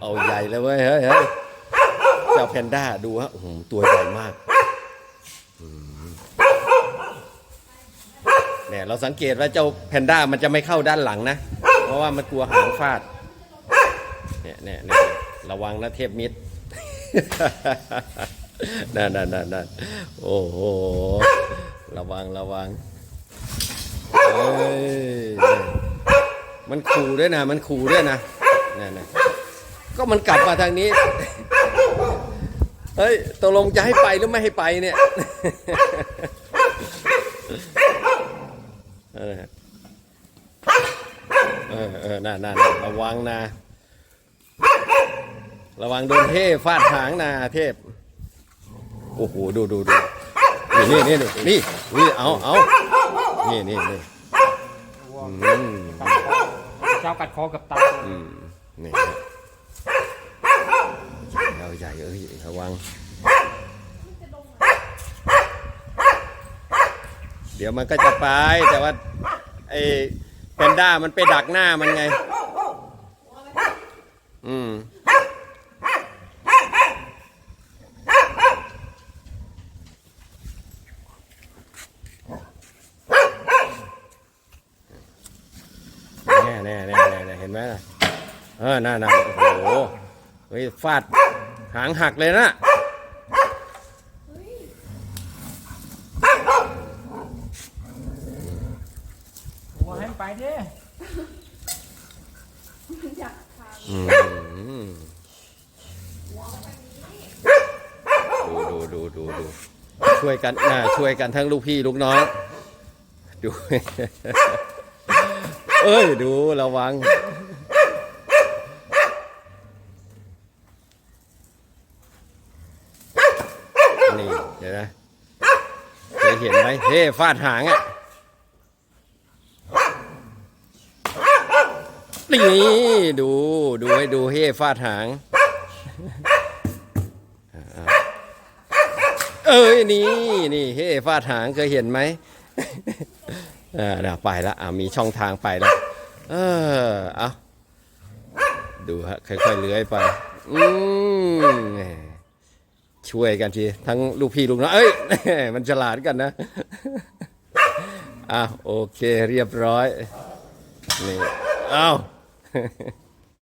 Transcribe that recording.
เอาใหญ่เลยเว้ยเฮ้ยเฮ้ยเจ้าแพนด้าดูฮะโอ้โหตัวใหญ่มากเนี่ยเราสังเกตว่าเจ้าแพนด้ามันจะไม่เข้าด้านหลังนะ เพราะว่ามันกลัวหางฟาดเนี่ยเนี่ยเนี่ยระวังนะเทพมิตรนั่นนั่นนั่นนั่นโอ้โห ระวังระวังมันขู่ด้วยนะ มันขู่ด้วยนะนั่นนะ ก็มันกลับมาทางนี้ เฮ้ยตกลงจะให้ไปหรือไม่ให้ไปเนี่ยเออเออน่าน่าระวังนะ ระวังโดนเทพฟาดหางนะเทพ โอ้โห ดูดูดูนี่นี่นี่นี่นี่เอาเอานี่นี่นี่วัวกัดคอเจ้ากัดคอกับตาอืมนี่ ใหญ่เอ้ยระวัง เดี๋ยวมันก็จะไปแต่ว่าไอ้แพนด้ามันไปดักหน้ามันไง อืมแน่แน่แน่แน่แน่เห็นไหมเออน่าน่าโอ้โหเฮ้ยฟาด หางหักเลยนะวัวให้มันไปดิอืมดูดูดูดูดูช่วยกันน่าช่วยกันทั้งลูกพี่ลูกน้อง ดู เอ้ย ดูระวัง นี่เห็นไหมเคยเห็นไหมเฮ้ฟาดหางอะนี่ดูดูให้ดูเฮ้ฟาดหาง เอ้ยนี่นี่เฮ้ฟาดหางเคยเห็นไหมเออเดี๋ยวไปแล้วอ่ามีช่องทางไปแล้วเออเอาดูฮะค่อยๆเลื้อยไป อืม ช่วยกันทีทั้งลูกพี่ลูกน้องเอ้ย มันฉลาดกันนะอะโอเคเรียบร้อยนี่เอ้า